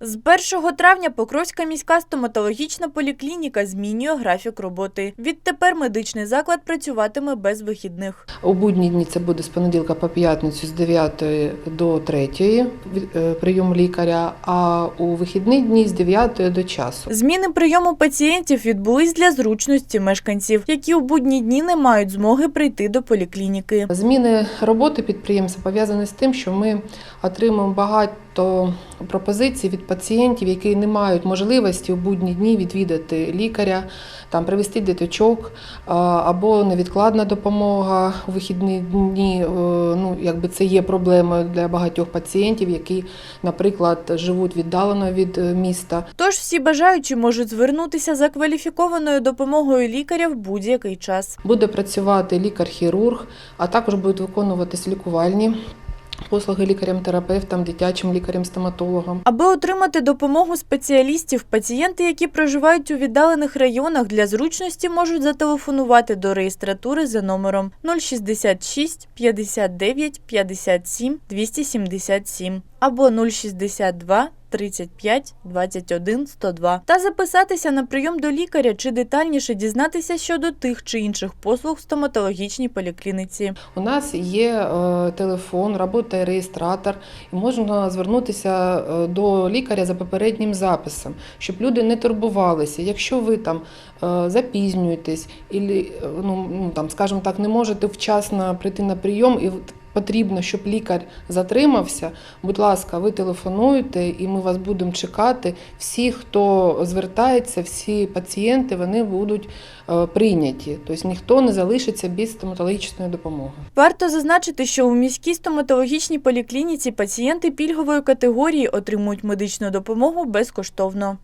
З 1 травня Покровська міська стоматологічна поліклініка змінює графік роботи. Відтепер медичний заклад працюватиме без вихідних. У будні дні це буде з понеділка по п'ятницю з 9 до 3 від- е, прийом лікаря, а у вихідні дні з 9 до часу. Зміни прийому пацієнтів відбулись для зручності мешканців, які у будні дні не мають змоги прийти до поліклініки. Зміни роботи підприємства пов'язані з тим, що ми отримуємо багато пропозицій від пацієнтів, які не мають можливості у будні дні відвідати лікаря, там привезти діточок або невідкладна допомога у вихідні дні. е, Ну, якби це є проблемою для багатьох пацієнтів, які, наприклад, живуть віддалено від е, міста. Тож всі бажаючі можуть звернутися за кваліфікованою допомогою лікаря в будь-який час. Буде працювати лікар-хірург, а також будуть виконуватись лікувальні послуги лікарям-терапевтам, дитячим лікарям-стоматологам. Аби отримати допомогу спеціалістів, пацієнти, які проживають у віддалених районах, для зручності можуть зателефонувати до реєстратури за номером 066 59 57 277 або 062 35 21 102 та записатися на прийом до лікаря чи детальніше дізнатися щодо тих чи інших послуг в стоматологічній поліклініці. У нас є е, телефон, працює реєстратор, і можна звернутися е, до лікаря за попереднім записом, щоб люди не турбувалися. Якщо ви там е, запізнюєтесь, ну, ну, там, скажімо так, не можете вчасно прийти на прийом і потрібно, щоб лікар затримався, будь ласка, ви телефонуєте, і ми вас будемо чекати. Всі, хто звертається, всі пацієнти, вони будуть е, прийняті. Тобто ніхто не залишиться без стоматологічної допомоги. Варто зазначити, що у міській стоматологічній поліклініці пацієнти пільгової категорії отримують медичну допомогу безкоштовно.